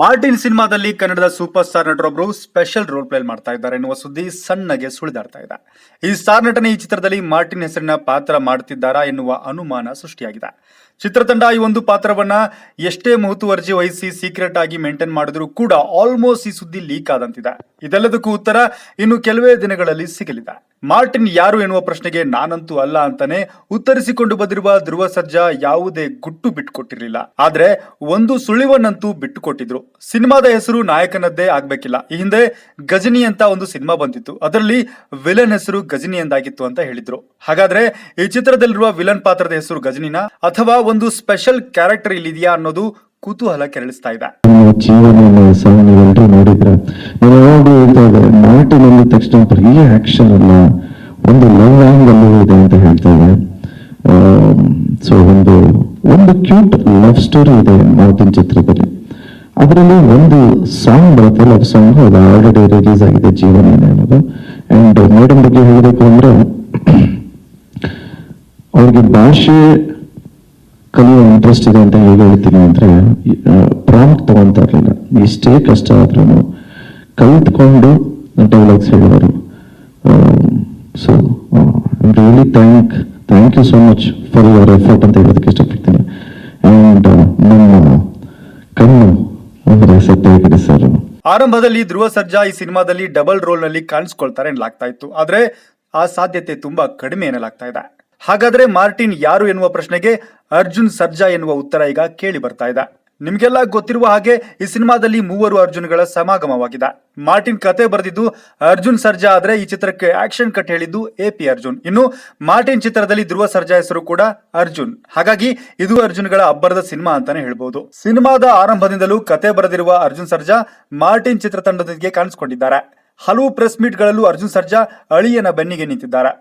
Martin ಸಿನಿಮಾದಲ್ಲಿ ಕನ್ನಡದ super star ನಟರೊಬ್ಬರು ಸ್ಪೆಷಲ್ ರೋಲ್ ಪ್ಲೇ ಮಾಡ್ತಾ ಇದ್ದಾರೆ ಎನ್ನುವ ಸುದ್ದಿ ಸಣ್ಣಗೆ ಸುಳಿದಾಡ್ತಾ ಇದೆ. ಈ ಸ್ಟಾರ್ ನಟನೆ ಈ ಚಿತ್ರದಲ್ಲಿ ಮಾರ್ಟಿನ್ ಹೆಸರಿನ ಪಾತ್ರ ಮಾಡುತ್ತಿದ್ದಾರಾ ಎನ್ನುವ ಅನುಮಾನ ಸೃಷ್ಟಿಯಾಗಿದೆ. ಚಿತ್ರತಂಡ ಈ ಒಂದು ಪಾತ್ರವನ್ನ ಎಷ್ಟೇ ಮುತುವರ್ಜಿ ವಹಿಸಿ ಸೀಕ್ರೆಟ್ ಆಗಿ ಮೇಂಟೈನ್ ಮಾಡಿದ್ರೂ ಕೂಡ ಆಲ್ಮೋಸ್ಟ್ ಈ ಸುದ್ದಿ ಲೀಕ್ ಆದಂತಿದೆ. ಇದೆಲ್ಲದಕ್ಕೂ ಉತ್ತರ ಇನ್ನು ಕೆಲವೇ ದಿನಗಳಲ್ಲಿ ಸಿಗಲಿದೆ. ಮಾರ್ಟಿನ್ ಯಾರು ಎನ್ನುವ ಪ್ರಶ್ನೆಗೆ ನಾನಂತೂ ಅಲ್ಲ ಅಂತಾನೆ ಉತ್ತರಿಸಿಕೊಂಡು ಬಂದಿರುವ ಧ್ರುವ ಸರ್ಜಾ ಯಾವುದೇ ಗುಟ್ಟು ಬಿಟ್ಟುಕೊಟ್ಟಿರಲಿಲ್ಲ ಆದ್ರೆ ಒಂದು ಸುಳಿವನ್ನಂತೂ ಬಿಟ್ಟುಕೊಟ್ಟಿದ್ರು. ಸಿನಿಮಾದ ಹೆಸರು ನಾಯಕನದ್ದೇ ಆಗ್ಬೇಕಿಲ್ಲ. ಈ ಹಿಂದೆ ಗಜನಿ ಅಂತ ಒಂದು ಸಿನಿಮಾ ಬಂದಿತ್ತು. ಅದರಲ್ಲಿ ವಿಲನ್ ಹೆಸರು ಗಜನಿ ಎಂದಾಗಿತ್ತು ಅಂತ ಹೇಳಿದ್ರು. ಹಾಗಾದ್ರೆ ಈ ಚಿತ್ರದಲ್ಲಿರುವ ವಿಲನ್ ಪಾತ್ರದ ಹೆಸರು ಗಜನಿನ? ಅಥವಾ ಒಂದು ಸ್ಪೆಷಲ್ ಕ್ಯಾರೆಕ್ಟರ್ ಇಲ್ಲಿದೆಯಾ ಅನ್ನೋದು ಕುತೂಹಲ ಕೆರಳಿಸ್ತಾ ಇದೆ. ನೋಡಿದ್ರೆ ಯಾವಾಗ ಹೇಳ್ತಾ ಇದ್ದೆ ಮಾರ್ಟಿನ್ ಅಂದ ತಕ್ಷಣ ಬರೀ ಆಕ್ಷನ್ ಅಲ್ಲ, ಒಂದು ಲವ್ ಆಂಗಲ್ ಇದೆ ಅಂತ ಹೇಳ್ತಾ ಇದೆ. ಸೊ ಒಂದು ಒಂದು ಕ್ಯೂಟ್ ಲವ್ ಸ್ಟೋರಿ ಇದೆ ಮಾರ್ಟಿನ್ ಚಿತ್ರದಲ್ಲಿ. ಅದರಲ್ಲಿ ಒಂದು ಸಾಂಗ್ ಬರುತ್ತೆ ಲವ್ ಸಾಂಗ್ ಅದು ಆಲ್ರೆಡಿ ರಿಲೀಸ್ ಆಗಿದೆ ಜೀವನ ಅನ್ನೋದು. ಅಂಡ್ ಮೇಡಮ್ ಬಗ್ಗೆ ಹೇಳಬೇಕು ಅಂದ್ರೆ, ಅವ್ರಿಗೆ ಭಾಷೆ ಕಲಿಯೋ ಇಂಟ್ರೆಸ್ಟ್ ಇದೆ ಅಂತ ಹೇಗೆ ಹೇಳ್ತೀನಿ ಅಂದರೆ ಪ್ರಾಂಪ್ಟ್ ತಗೊಂತಾ ಇರಲಿಲ್ಲ. ಎಷ್ಟೇ ಕಷ್ಟ ಆದ್ರೂ ಕಲಿತ್ಕೊಂಡು ಡೈಲಾಗ್ಸ್ ಹೇಳೋರು so really thank thank you so much for your effort ಅಂತ ಹೇಳೋದಕ್ಕೆ ಇಷ್ಟಪಡ್ತೀನಿ. ಆ್ಯಂಡ್ ನಮ್ಮ ಕಣ್ಣು ಅಂದರೆ ಆಗಿದೆ ಸರ್. ಆರಂಭದಲ್ಲಿ ಧ್ರುವ ಸರ್ಜಾ ಈ ಸಿನಿಮಾದಲ್ಲಿ ಡಬಲ್ ರೋಲ್ನಲ್ಲಿ ಕಾಣಿಸ್ಕೊಳ್ತಾರೆ ಎನ್ನಲಾಗ್ತಾ ಇತ್ತು. ಆದ್ರೆ ಆ ಸಾಧ್ಯತೆ ತುಂಬಾ ಕಡಿಮೆ ಎನ್ನಲಾಗ್ತಾ ಇದೆ. ಹಾಗಾದ್ರೆ ಮಾರ್ಟಿನ್ ಯಾರು ಎನ್ನುವ ಪ್ರಶ್ನೆಗೆ ಅರ್ಜುನ್ ಸರ್ಜಾ ಎನ್ನುವ ಉತ್ತರ ಈಗ ಕೇಳಿ ಬರ್ತಾ ಇದೆ. ನಿಮ್ಗೆಲ್ಲ ಗೊತ್ತಿರುವ ಹಾಗೆ ಈ ಸಿನಿಮಾದಲ್ಲಿ ಮೂವರು ಅರ್ಜುನ್ಗಳ ಸಮಾಗಮವಾಗಿದೆ. ಮಾರ್ಟಿನ್ ಕತೆ ಬರೆದಿದ್ದು ಅರ್ಜುನ್ ಸರ್ಜಾ ಆದ್ರೆ ಈ ಚಿತ್ರಕ್ಕೆ ಆಕ್ಷನ್ ಕಟ್ ಹೇಳಿದ್ದು ಎ ಪಿ ಅರ್ಜುನ್. ಇನ್ನು ಮಾರ್ಟಿನ್ ಚಿತ್ರದಲ್ಲಿ ಧ್ರುವ ಸರ್ಜಾ ಹೆಸರು ಕೂಡ ಅರ್ಜುನ್. ಹಾಗಾಗಿ ಇದು ಅರ್ಜುನ್ಗಳ ಅಬ್ಬರದ ಸಿನಿಮಾ ಅಂತಾನೆ ಹೇಳ್ಬಹುದು ಸಿನಿಮಾದ ಆರಂಭದಿಂದಲೂ ಕತೆ ಬರೆದಿರುವ ಅರ್ಜುನ್ ಸರ್ಜಾ ಮಾರ್ಟಿನ್ ಚಿತ್ರತಂಡದೊಂದಿಗೆ ಕಾಣಿಸಿಕೊಂಡಿದ್ದಾರೆ. ಹಲವು ಪ್ರೆಸ್ ಮೀಟ್ಗಳಲ್ಲೂ ಅರ್ಜುನ್ ಸರ್ಜಾ ಅಳಿಯನ ಬೆನ್ನಿಗೆ ನಿಂತಿದ್ದಾರೆ.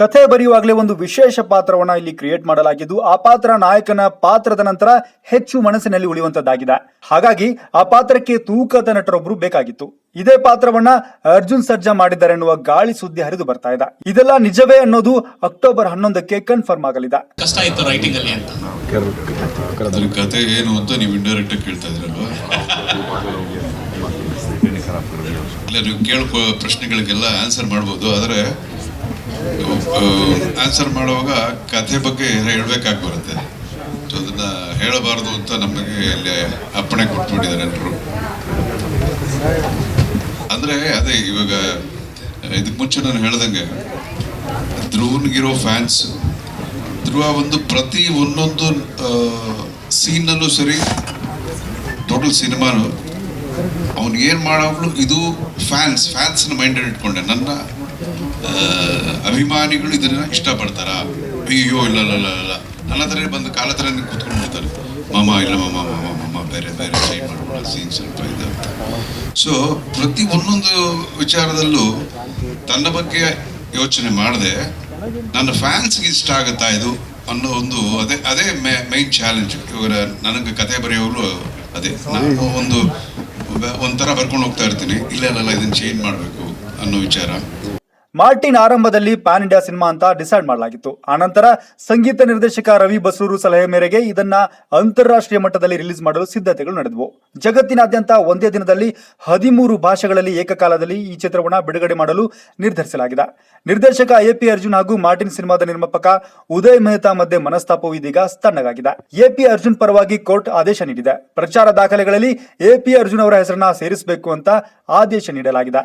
ಕಥೆ ಬರೆಯುವಾಗಲೇ ಒಂದು ವಿಶೇಷ ಪಾತ್ರವನ್ನ ಇಲ್ಲಿ ಕ್ರಿಯೇಟ್ ಮಾಡಲಾಗಿದ್ದು ಆ ಪಾತ್ರ ನಾಯಕನ ಪಾತ್ರದ ನಂತರ ಹೆಚ್ಚು ಮನಸ್ಸಿನಲ್ಲಿ ಉಳಿಯುವಂತದ್ದಾಗಿದೆ. ಹಾಗಾಗಿ ಆ ಪಾತ್ರಕ್ಕೆ ತೂಕದ ನಟರೊಬ್ಬರು ಬೇಕಾಗಿತ್ತು. ಇದೇ ಪಾತ್ರವನ್ನ ಅರ್ಜುನ್ ಸರ್ಜಾ ಮಾಡಿದ್ದಾರೆ ಎನ್ನುವ ಗಾಳಿ ಸುದ್ದಿ ಹರಿದು ಬರ್ತಾ ಇದೆ. ಇದೆಲ್ಲ ನಿಜವೇ ಅನ್ನೋದು ಅಕ್ಟೋಬರ್ ಹನ್ನೊಂದಕ್ಕೆ ಕನ್ಫರ್ಮ್ ಆಗಲಿದೆ. ಕಷ್ಟ ಇತ್ತು ರೈಟಿಂಗ್ ಅಲ್ಲಿ ಅಂತ. ಅದ್ರ ಕತೆ ಏನು ಅಂತ ನೀವು ಇಂಡೈರೆಕ್ಟ್ ಆಗಿ ಕೇಳ್ತಾ ಇದ್ರಲ್ವಾ? ಇಲ್ಲ ನೀವು ಕೇಳೋ ಪ್ರಶ್ನೆಗಳಿಗೆಲ್ಲ ಆನ್ಸರ್ ಮಾಡಬಹುದು ಆದರೆ ಆನ್ಸರ್ ಮಾಡುವಾಗ ಕಥೆ ಬಗ್ಗೆ ಹೇಳಬೇಕಾಗಿ ಬರುತ್ತೆ. ಸೊ ಅದನ್ನ ಹೇಳಬಾರ್ದು ಅಂತ ನಮಗೆ ಅಲ್ಲಿ ಅಪ್ಪಣೆ ಕೊಟ್ಬಿಟ್ಟಿದ್ದಾರೆ ಎಲ್ಲರೂ ಅಂದ್ರೆ ಅದೇ ಇವಾಗ ಇದಕ್ಕೆ ಮುಂಚೆ ನಾನು ಹೇಳ್ದಂಗೆ ಧ್ರುವನ್ಗಿರೋ ಫ್ಯಾನ್ಸ್ ಧ್ರುವ ಒಂದು ಪ್ರತಿ ಒಂದೊಂದು ಸೀನಲ್ಲೂ ಸರಿ ಟೋಟಲ್ ಸಿನಿಮಾನು ಅವನು ಏನು ಮಾಡೋವ್ಳು, ಇದು ಫ್ಯಾನ್ಸ್ ಫ್ಯಾನ್ಸ್ನ ಮೈಂಡಲ್ಲಿ ಇಟ್ಕೊಂಡೆ. ನನ್ನ ಅಭಿಮಾನಿಗಳು ಇದನ್ನ ಇಷ್ಟಪಡ್ತಾರ? ಅಯ್ಯೋ ಇಲ್ಲ ಇಲ್ಲ ನನ್ನ ಹತ್ರ ಬಂದು ಕಾಲ ಹತ್ರ ಹೋಗ್ತಾರೆ ಮಾಮ, ಇಲ್ಲ, ಮಾಮ ಮಾಮ ಮಾಮ, ಬೇರೆ ಬೇರೆ ಮಾಡ್ಬಿಡ ಸೀನ್ ಸ್ವಲ್ಪ ಇದೆ ಅಂತ. ಸೊ ಪ್ರತಿ ಒಂದೊಂದು ವಿಚಾರದಲ್ಲೂ ತನ್ನ ಬಗ್ಗೆ ಯೋಚನೆ ಮಾಡದೆ ನನ್ನ ಫ್ಯಾನ್ಸ್ಗೆ ಇಷ್ಟ ಆಗುತ್ತಾ ಇದು ಅನ್ನೋ ಒಂದು ಅದೇ ಅದೇ ಮೈನ್ ಚಾಲೆಂಜ್ ಇವಾಗ ನನಗೆ ಕತೆ ಬರೆಯೋರು ಅದೇ. ನಾನು ಒಂದು, ಒಂಥರ ಬರ್ಕೊಂಡು ಹೋಗ್ತಾ ಇರ್ತೀನಿ. ಇಲ್ಲ ಇಲ್ಲ ಇದನ್ನ ಚೇಂಜ್ ಮಾಡಬೇಕು ಅನ್ನೋ ವಿಚಾರ. ಮಾರ್ಟಿನ್ ಆರಂಭದಲ್ಲಿ ಪ್ಯಾನ್ ಇಂಡಿಯಾ ಸಿನಿಮಾ ಅಂತ ಡಿಸೈಡ್ ಮಾಡಲಾಗಿತ್ತು. ಆನಂತರ ಸಂಗೀತ ನಿರ್ದೇಶಕ ರವಿ ಬಸೂರು ಸಲಹೆ ಮೇರೆಗೆ ಇದನ್ನ ಅಂತಾರಾಷ್ಟ್ರೀಯ ಮಟ್ಟದಲ್ಲಿ ರಿಲೀಸ್ ಮಾಡಲು ಸಿದ್ಧತೆಗಳು ನಡೆದವು. ಜಗತ್ತಿನಾದ್ಯಂತ ಒಂದೇ ದಿನದಲ್ಲಿ ಹದಿಮೂರು ಭಾಷೆಗಳಲ್ಲಿ ಏಕಕಾಲದಲ್ಲಿ ಈ ಚಿತ್ರವನ್ನ ಬಿಡುಗಡೆ ಮಾಡಲು ನಿರ್ಧರಿಸಲಾಗಿದೆ. ನಿರ್ದೇಶಕ ಎ ಪಿ ಅರ್ಜುನ್ ಹಾಗೂ ಮಾರ್ಟಿನ್ ಸಿನಿಮಾದ ನಿರ್ಮಾಪಕ ಉದಯ್ ಮೆಹ್ತಾ ಮಧ್ಯೆ ಮನಸ್ತಾಪವು ಇದೀಗ ತಣ್ಣಗಾಗಿದೆ. ಎ ಪಿ ಅರ್ಜುನ್ ಪರವಾಗಿ ಕೋರ್ಟ್ ಆದೇಶ ನೀಡಿದೆ. ಪ್ರಚಾರ ದಾಖಲೆಗಳಲ್ಲಿ ಎ ಪಿ ಅರ್ಜುನ್ ಅವರ ಹೆಸರನ್ನ ಸೇರಿಸಬೇಕು ಅಂತ ಆದೇಶ ನೀಡಲಾಗಿದೆ.